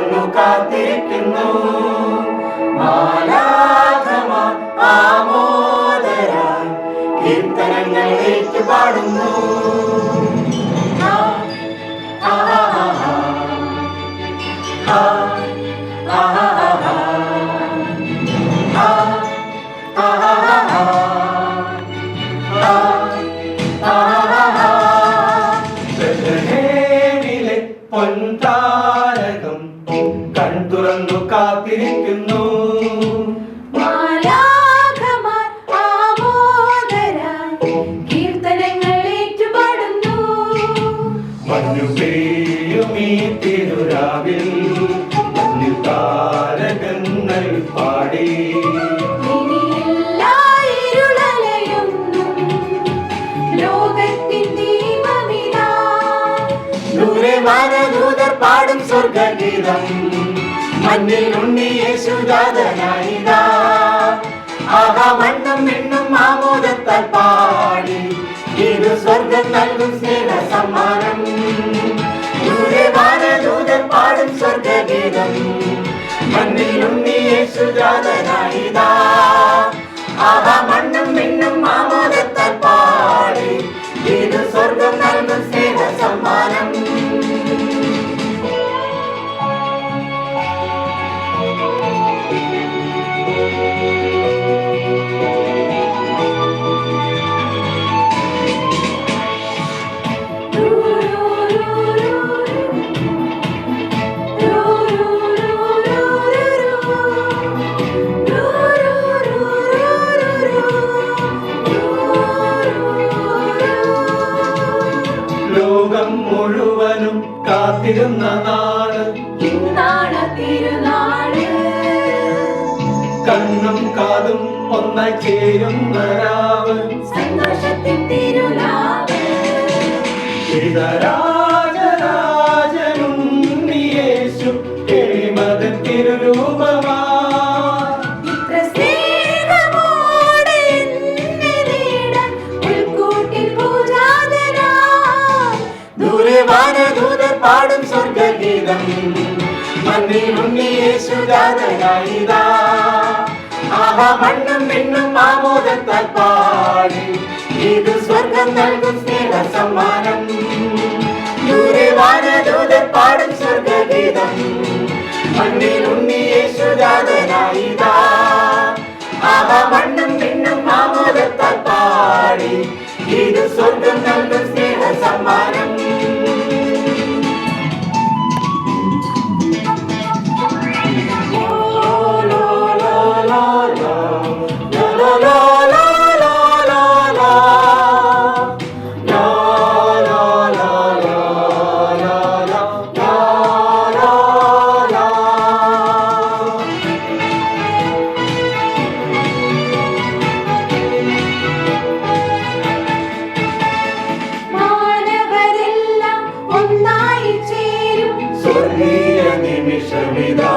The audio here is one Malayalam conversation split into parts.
വരുന്നു കാത്തിരിക്കുന്നു മാലാഖമാർ ആമോദരായി കീർത്തനങ്ങൾ ഏറ്റുപാടുന്നു contar. തിരുരാവിൽ താരകങ്ങൾ പാടി. പാടും സ്വർഗീതം മണ്ണിൽ ഉണ്ണിയെ സുജാതനായിതാ. ആഹാ വണ്ണം എണ്ണും ആമോദത്താൽ പാടി. ഇത് സ്വർഗം നൽകും സ്നേഹ സമ്മാനം வானதூதர் பாடும் சொர்க்க கீதம் மண்ணிலும் நீ சுஜாதனாய்தான் കാത്തിരുന്ന നാട്. ഇന്നാണ് തിരുനാട് കണ്ണും കാതും ഒന്നായി ചേരുന്ന രാവ്. സന്തോഷത്തിൻ തിരുനാവ് രാജരാജനുണ്ണിയേശു സ്വർഗഗീതം മണ്ണിൽ ഉണ്ണി യേശുജാതനായിതാ ആഹാ മണ്ണും മിണ്ണും ഇത് സ്വർഗം നൽകും സ്നേഹ സമ്മാനം. ദൂരെ വാനദൂതർ പാടും സ്വർഗഗീതം. മണ്ണിൽ ഉണ്ണി മണ്ണും కలియ నిమిషమిదా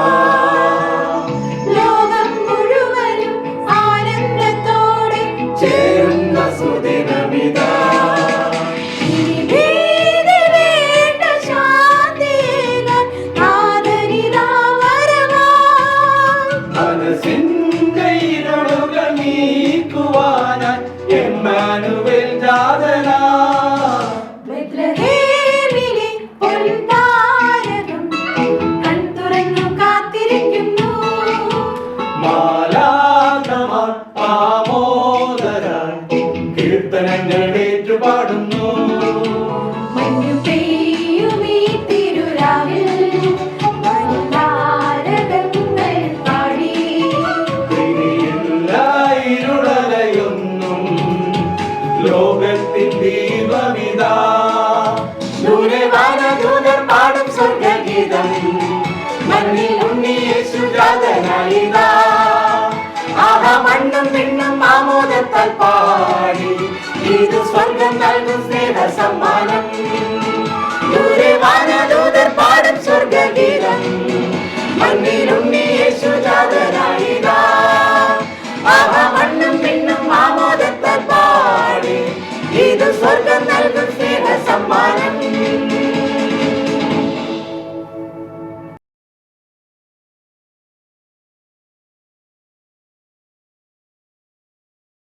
സ്വർഗീതം മണ്ണിൽ ഉണ്ണിയേശുരാധനായിതാ ആഹാ മണ്ണും പെണ്ണും ആമോദത്താൽ പാടി. ഇത് സ്വർഗം നൽകും സ്നേഹ സമ്മാനം